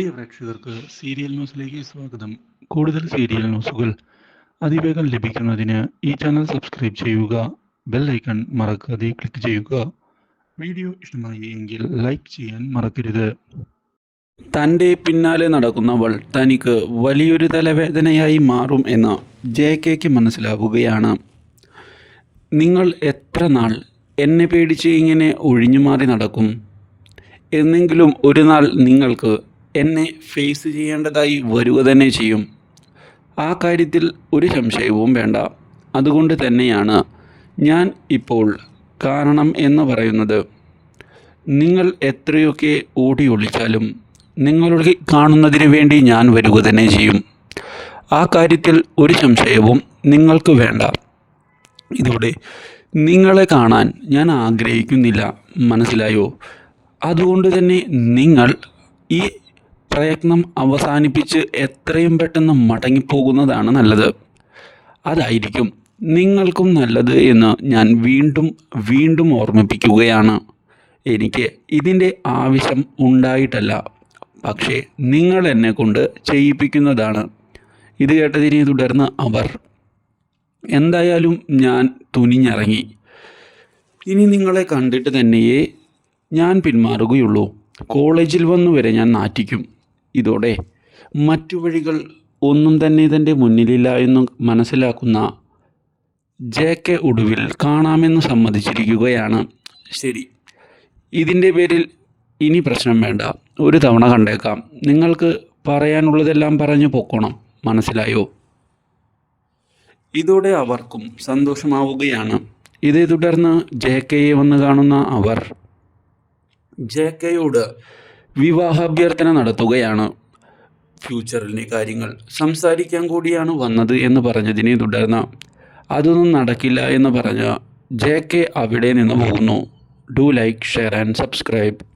പ്രിയ പ്രേക്ഷകർക്ക് സീരിയൽ ന്യൂസിലേക്ക് സ്വാഗതം. കൂടുതൽ സീരിയൽ ന്യൂസുകൾ അതിവേഗം ലഭിക്കുന്നതിന് ഈ ചാനൽ സബ്സ്ക്രൈബ് ചെയ്യുക ബെൽ ഐക്കൺ മറക്കാതെ ക്ലിക്ക് ചെയ്യുക. വീഡിയോ ഇഷ്ടമായി എങ്കിൽ ലൈക്ക് ചെയ്യാൻ മറക്കരുത്. തന്റെ പിന്നാലെ നടക്കുന്നവൾ തനിക്ക് വലിയൊരു തലവേദനയായി മാറും എന്ന് ജെ കെക്ക് മനസ്സിലാവുകയാണ്. നിങ്ങൾ എത്ര നാൾ എന്നെ പേടിച്ച് ഇങ്ങനെ ഒഴിഞ്ഞു മാറി നടക്കും? എന്നെങ്കിലും ഒരു നാൾ നിങ്ങൾക്ക് എന്നെ ഫേസ് ചെയ്യേണ്ടതായി വരിക തന്നെ ചെയ്യും. ആ കാര്യത്തിൽ ഒരു സംശയവും വേണ്ട. അതുകൊണ്ട് തന്നെയാണ് ഞാൻ ഇപ്പോൾ കാരണം എന്ന് പറയുന്നത്. നിങ്ങൾ എത്രയൊക്കെ ഓടി ഒളിച്ചാലും നിങ്ങളുടെ കാണുന്നതിന് വേണ്ടി ഞാൻ വരിക തന്നെ ചെയ്യും. ആ കാര്യത്തിൽ ഒരു സംശയവും നിങ്ങൾക്ക് വേണ്ട. ഇതോടെ നിങ്ങളെ കാണാൻ ഞാൻ ആഗ്രഹിക്കുന്നില്ല. മനസ്സിലായോ? അതുകൊണ്ട് തന്നെ നിങ്ങൾ ഈ പ്രയത്നം അവസാനിപ്പിച്ച് എത്രയും പെട്ടെന്ന് മടങ്ങിപ്പോകുന്നതാണ് നല്ലത്. അതായിരിക്കും നിങ്ങൾക്കും നല്ലത് എന്ന് ഞാൻ വീണ്ടും വീണ്ടും ഓർമ്മിപ്പിക്കുകയാണ്. എനിക്ക് ഇതിന്റെ ആവശ്യം ഉണ്ടായിട്ടല്ല. പക്ഷേ നിങ്ങൾ എന്നെ കൊണ്ട് ചെയ്യിപ്പിക്കുന്നതാണ്. ഇത് കേട്ടതിനെ തുടർന്ന് അവർ എന്തായാലും ഞാൻ തുനിഞ്ഞിറങ്ങി. ഇനി നിങ്ങളെ കണ്ടിട്ട് തന്നെയേ ഞാൻ പിന്മാറുകയുള്ളൂ. കോളേജിൽ വന്നു വരെ ഞാൻ നാറ്റിക്കും. ഇതോടെ മറ്റു വഴികൾ ഒന്നും തന്നെ ഇതിന്റെ മുന്നിലില്ല എന്ന് മനസ്സിലാക്കുന്ന ജെ കെ ഒടുവിൽ കാണാമെന്ന് സമ്മതിച്ചിരിക്കുകയാണ്. ശരി. ഇതിന്റെ പേരിൽ ഇനി പ്രശ്നം വേണ്ട. ഒരു തവണ കണ്ടേക്കാം. നിങ്ങൾക്ക് പറയാനുള്ളതെല്ലാം പറഞ്ഞു പൊക്കണം. മനസ്സിലായോ? ഇതോടെ അവർക്കും സന്തോഷമാവുകയാണ്. ഇതേ തുടർന്ന് ജെ കെയെ വന്ന് കാണുന്ന അവർ. ജെ കെയോട് വിവാഹാഭ്യർത്ഥന നടത്തുകയാണ്. ഫ്യൂച്ചറിലെ കാര്യങ്ങൾ സംസാരിക്കാൻ കൂടിയാണ് വന്നത് എന്ന് പറഞ്ഞതിനെ തുടർന്ന് അതൊന്നും നടക്കില്ല എന്ന് പറഞ്ഞ ജെ കെ അവിടെ നിന്ന് പോകുന്നു. Do like share and subscribe.